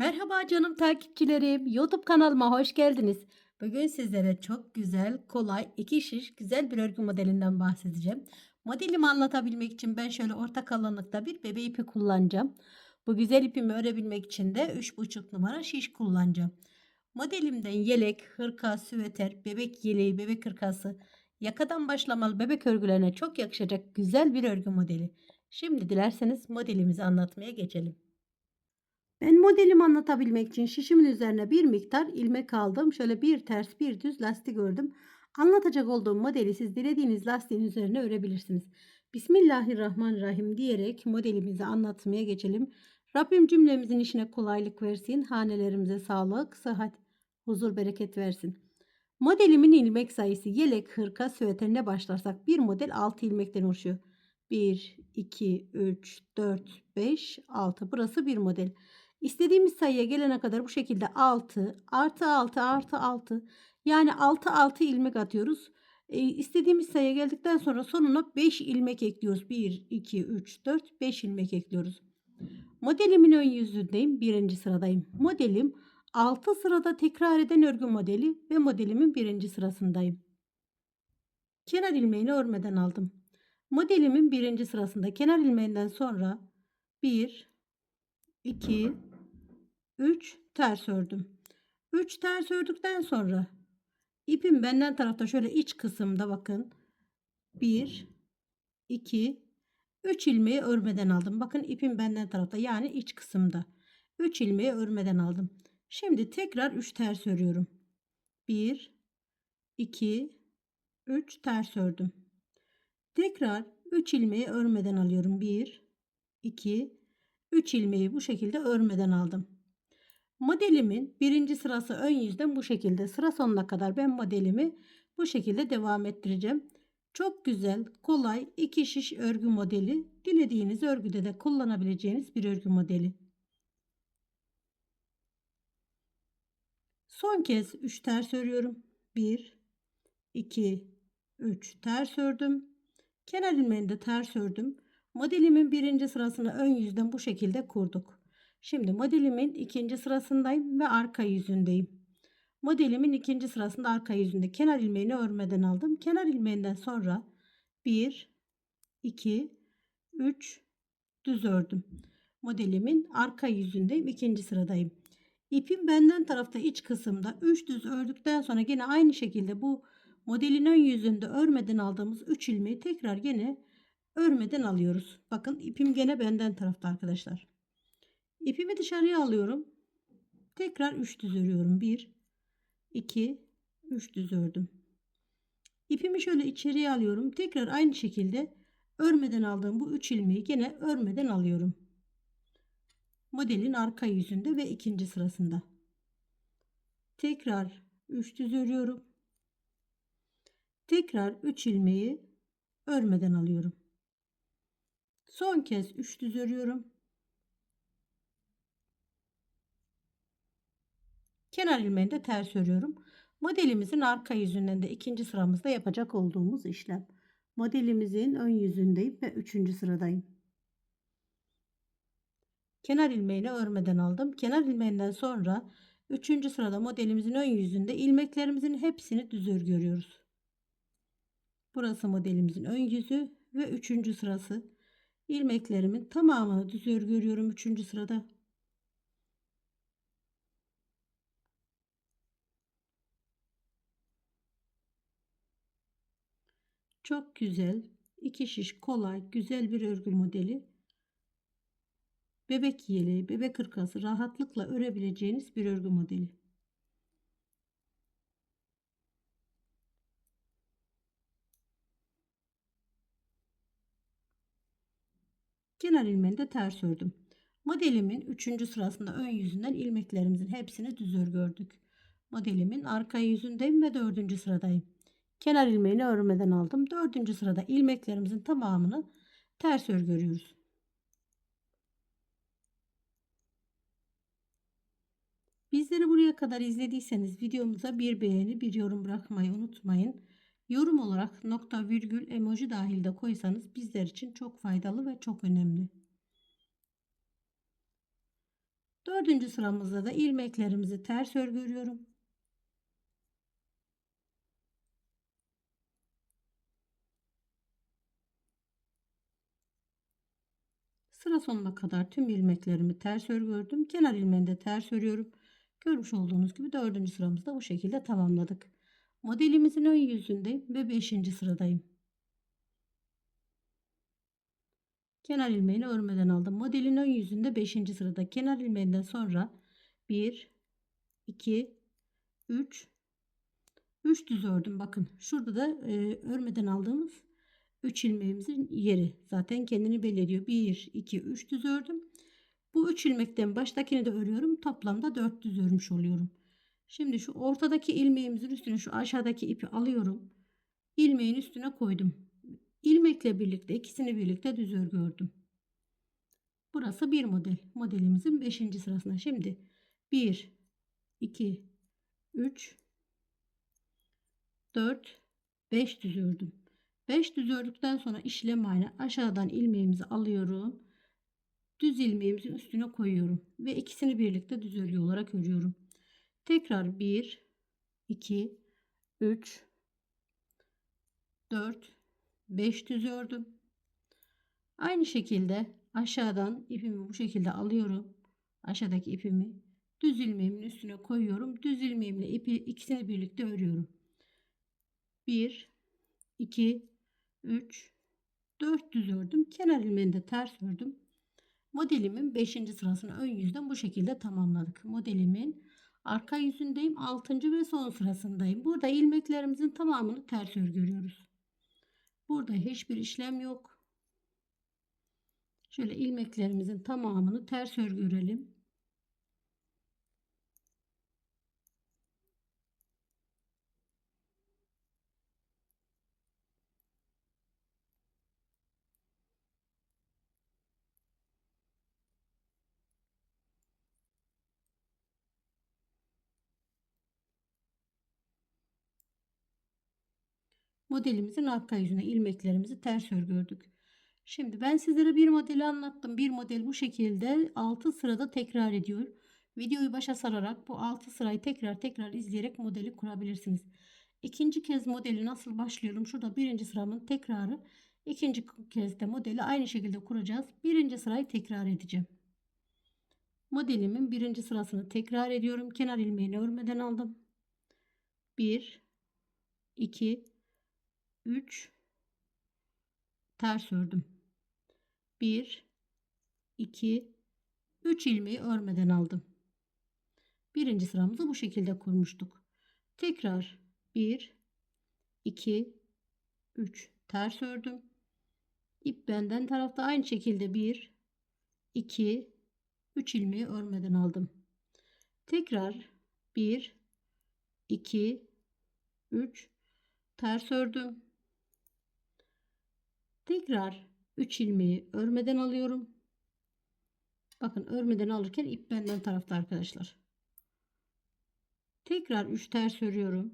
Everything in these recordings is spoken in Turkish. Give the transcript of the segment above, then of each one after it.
Merhaba canım takipçilerim. YouTube kanalıma hoş geldiniz. Bugün sizlere çok güzel, kolay, iki şiş, güzel bir örgü modelinden bahsedeceğim. Modelimi anlatabilmek için ben şöyle orta kalınlıkta bir bebe ipi kullanacağım. Bu güzel ipimi örebilmek için de 3,5 numara şiş kullanacağım. Modelimden yelek, hırka, süveter, bebek yeleği, bebek hırkası, yakadan başlamalı bebek örgülerine çok yakışacak güzel bir örgü modeli. Şimdi dilerseniz modelimizi anlatmaya geçelim. Ben modelimi anlatabilmek için şişimin üzerine bir miktar ilmek aldım. Şöyle bir ters bir düz lastik ördüm. Anlatacak olduğum modeli siz dilediğiniz lastiğin üzerine örebilirsiniz. Bismillahirrahmanirrahim diyerek modelimizi anlatmaya geçelim. Rabbim cümlemizin işine kolaylık versin. Hanelerimize sağlık, sıhhat, huzur, bereket versin. Modelimin ilmek sayısı yelek, hırka, süveterine başlarsak bir model 6 ilmekten oluşuyor. 1, 2, 3, 4, 5, 6. Burası bir model. İstediğimiz sayıya gelene kadar bu şekilde 6 artı 6 artı 6 yani 6 6 ilmek atıyoruz. E, istediğimiz sayıya geldikten sonra sonuna 5 ilmek ekliyoruz. 1, 2, 3, 4, 5 ilmek ekliyoruz. Modelimin ön yüzündeyim. Birinci sıradayım. Modelim 6 sırada tekrar eden örgü modeli ve modelimin birinci sırasındayım. Kenar ilmeğini örmeden aldım. Modelimin birinci sırasında kenar ilmeğinden sonra 1, 2, 3 ters ördüm. 3 ters ördükten sonra ipim benden tarafta şöyle iç kısımda bakın. 1 2 3 ilmeği örmeden aldım. Bakın ipim benden tarafta yani iç kısımda. 3 ilmeği örmeden aldım. Şimdi tekrar 3 ters örüyorum. 1 2 3 ters ördüm. Tekrar 3 ilmeği örmeden alıyorum. 1 2 3 ilmeği bu şekilde örmeden aldım. Modelimin birinci sırası ön yüzden bu şekilde. Sıra sonuna kadar ben modelimi bu şekilde devam ettireceğim. Çok güzel, kolay iki şiş örgü modeli. Dilediğiniz örgüde de kullanabileceğiniz bir örgü modeli. Son kez 3 ters örüyorum. 1 2 3 ters ördüm. Kenar ilmeğini de ters ördüm. Modelimin birinci sırasını ön yüzden bu şekilde kurduk. Şimdi modelimin ikinci sırasındayım ve arka yüzündeyim. Modelimin ikinci sırasında arka yüzünde kenar ilmeğini örmeden aldım. Kenar ilmeğinden sonra 1, 2, 3 düz ördüm. Modelimin arka yüzündeyim. ikinci sıradayım. İpim benden tarafta iç kısımda 3 düz ördükten sonra yine aynı şekilde bu modelin ön yüzünde örmeden aldığımız 3 ilmeği tekrar yine örmeden alıyoruz. Bakın ipim gene benden tarafta arkadaşlar. İpimi dışarıya alıyorum. Tekrar 3 düz örüyorum. 1 2 3 düz ördüm. İpimi şöyle içeriye alıyorum. Tekrar aynı şekilde örmeden aldığım bu 3 ilmeği gene örmeden alıyorum. Modelin arka yüzünde ve ikinci sırasında. Tekrar 3 düz örüyorum. Tekrar 3 ilmeği örmeden alıyorum. Son kez 3 düz örüyorum. Kenar ilmeğini de ters örüyorum. Modelimizin arka yüzünden de ikinci sıramızda yapacak olduğumuz işlem. Modelimizin ön yüzündeyim ve üçüncü sıradayım. Kenar ilmeğini örmeden aldım. Kenar ilmeğinden sonra üçüncü sırada modelimizin ön yüzünde ilmeklerimizin hepsini düz örgü örüyoruz. Burası modelimizin ön yüzü ve üçüncü sırası. İlmeklerimin tamamını düz örgü örüyorum üçüncü sırada. Çok güzel, iki şiş kolay, güzel bir örgü modeli. Bebek yeleği, bebek hırkası rahatlıkla örebileceğiniz bir örgü modeli. Kenar ilmeğini de ters ördüm. Modelimin 3. sırasında ön yüzünden ilmeklerimizin hepsini düz örgü ördük. Modelimin arka yüzündeyim ve 4. sıradayım. Kenar ilmeğini örmeden aldım. 4. sırada ilmeklerimizin tamamını ters örgü örüyoruz. Bizleri buraya kadar izlediyseniz videomuza bir beğeni, bir yorum bırakmayı unutmayın. Yorum olarak nokta virgül emoji dahil de koysanız bizler için çok faydalı ve çok önemli. Dördüncü sıramızda da ilmeklerimizi ters örgü örüyorum. Sıra sonuna kadar tüm ilmeklerimi ters örgü ördüm. Kenar ilmeğini ters örüyorum. Görmüş olduğunuz gibi dördüncü sıramızda bu şekilde tamamladık. Modelimizin ön yüzündeyim ve beşinci sıradayım. Kenar ilmeğini örmeden aldım. Modelin ön yüzünde 5. sırada kenar ilmeğinden sonra 1 2 3 3 düz ördüm. Bakın şurada da e, örmeden aldığımız 3 ilmeğimizin yeri zaten kendini belli ediyor. 1 2 3 düz ördüm. Bu 3 ilmekten baştakini de örüyorum. Toplamda 4 düz örmüş oluyorum. Şimdi şu ortadaki ilmeğimizin üstüne şu aşağıdaki ipi alıyorum. İlmeğin üstüne koydum. İlmekle birlikte ikisini birlikte düz örgü ördüm. Burası bir model. Modelimizin 5. sırasına. Şimdi 1 2 3 4 5 düz ördüm. 5 düz ördükten sonra işlem aynı. Aşağıdan ilmeğimizi alıyorum. Düz ilmeğimizin üstüne koyuyorum ve ikisini birlikte düz örgü olarak örüyorum. Tekrar 1 2 3 4 5 düz ördüm. Aynı şekilde aşağıdan ipimi bu şekilde alıyorum. Aşağıdaki ipimi düz ilmeğimin üstüne koyuyorum. Düz ilmeğimle ipi ikisini birlikte örüyorum. 1 2 3 4 düz ördüm. Kenar ilmeğini de ters ördüm. Modelimin 5. sırasını ön yüzden bu şekilde tamamladık. Modelimin arka yüzündeyim. 6. ve son sırasındayım. Burada ilmeklerimizin tamamını ters örgü örüyoruz. Burada hiçbir işlem yok. Şöyle ilmeklerimizin tamamını ters örgü örelim. Modelimizin arka yüzüne ilmeklerimizi ters örgü ördük. Şimdi ben sizlere bir modeli anlattım. Bir model bu şekilde 6 sırada tekrar ediyor. Videoyu başa sararak bu 6 sırayı tekrar tekrar izleyerek modeli kurabilirsiniz. İkinci kez modeli nasıl başlıyorum? Şurada birinci sıramın tekrarı. İkinci kez de modeli aynı şekilde kuracağız. Birinci sırayı tekrar edeceğim. Modelimin birinci sırasını tekrar ediyorum. Kenar ilmeğini örmeden aldım. 1 2 3 ters ördüm. 1 2 3 ilmeği örmeden aldım. Birinci sıramızı bu şekilde kurmuştuk. Tekrar 1 2 3 ters ördüm. İp benden tarafta aynı şekilde 1 2 3 ilmeği örmeden aldım. Tekrar 1 2 3 ters ördüm. Tekrar 3 ilmeği örmeden alıyorum. Bakın örmeden alırken ip benden tarafta arkadaşlar. Tekrar 3 ters örüyorum.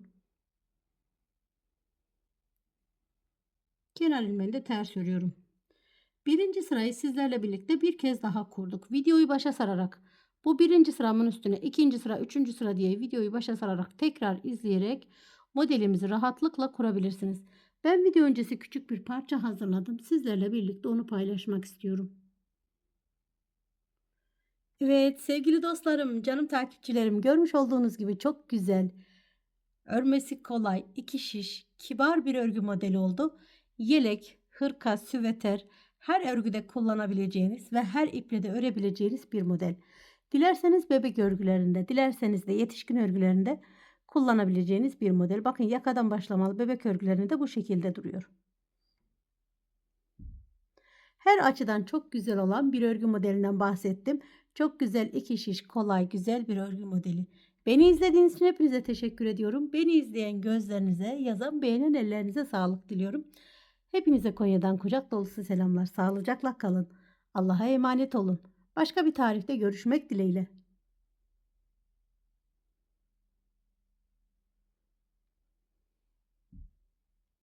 Kenar ilmeğini de ters örüyorum. Birinci sırayı sizlerle birlikte bir kez daha kurduk. Videoyu başa sararak bu birinci sıramın üstüne ikinci sıra, üçüncü sıra diye videoyu başa sararak tekrar izleyerek modelimizi rahatlıkla kurabilirsiniz. Ben video öncesi küçük bir parça hazırladım. Sizlerle birlikte onu paylaşmak istiyorum. Evet sevgili dostlarım, canım takipçilerim görmüş olduğunuz gibi çok güzel. Örmesi kolay, iki şiş, kibar bir örgü modeli oldu. Yelek, hırka, süveter her örgüde kullanabileceğiniz ve her iple de örebileceğiniz bir model. Dilerseniz bebek örgülerinde, dilerseniz de yetişkin örgülerinde kullanabileceğiniz bir model. Bakın yakadan başlamalı bebek örgülerinde de bu şekilde duruyor. Her açıdan çok güzel olan bir örgü modelinden bahsettim. Çok güzel iki şiş kolay güzel bir örgü modeli. Beni izlediğiniz için hepinize teşekkür ediyorum. Beni izleyen gözlerinize, yazan beğenen ellerinize sağlık diliyorum. Hepinize Konya'dan kucak dolusu selamlar. Sağlıcakla kalın. Allah'a emanet olun. Başka bir tarifte görüşmek dileğiyle.